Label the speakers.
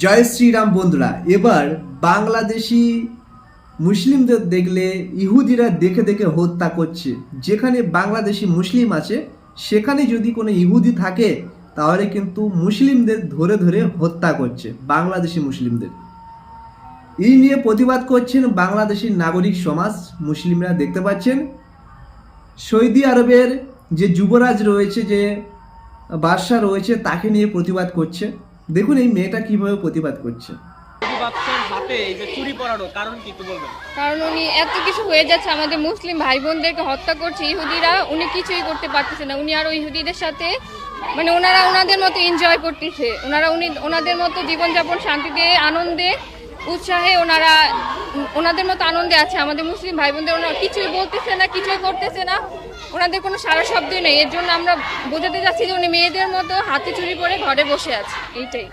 Speaker 1: জয় শ্রীরাম বন্ধুরা, এবার বাংলাদেশি মুসলিমদের দেখলে ইহুদিরা দেখে দেখে হত্যা করছে। যেখানে বাংলাদেশি মুসলিম আছে, সেখানে যদি কোনো ইহুদি থাকে, তাহলে কিন্তু মুসলিমদের ধরে ধরে হত্যা করছে বাংলাদেশি মুসলিমদের। এই নিয়ে প্রতিবাদ করছেন বাংলাদেশি নাগরিক সমাজ, মুসলিমরা দেখতে পাচ্ছেন। সৌদি আরবের যে যুবরাজ রয়েছে, যে বাদশাহ রয়েছে, তাকে নিয়ে প্রতিবাদ করছে। দেখুন এই মেয়েটা কীভাবে প্রতিবাদ করছে।
Speaker 2: হাতে এই যে চুরি পড়ানো কারণ কি একটু বলবেন?
Speaker 3: কারণ উনি এত কিছু হয়ে যাচ্ছে আমাদের মুসলিম ভাই বোনদেরকে হত্যা করছে ইহুদিরা উনি কিছুই করতে পারতেছে না। উনি আরও ইহুদিদের সাথে মানে ওনারা ওনাদের মতো এনজয় করতেছে। ওনারা উনি ওনাদের মতো জীবনযাপন শান্তিতে আনন্দে উৎসাহে ওনারা, ওনাদের মতো আনন্দে আছে। আমাদের মুসলিম ভাই বোনদের ওনারা কিছুই বলতেছে না, কিছুই করতেছে না। ওনাদের কোনো সারা শব্দই নেই। এর জন্য আমরা বোঝাতে যাচ্ছি যে উনি মেয়েদের মতো হাতে চুরি করে ঘরে বসে আছে। এইটাই।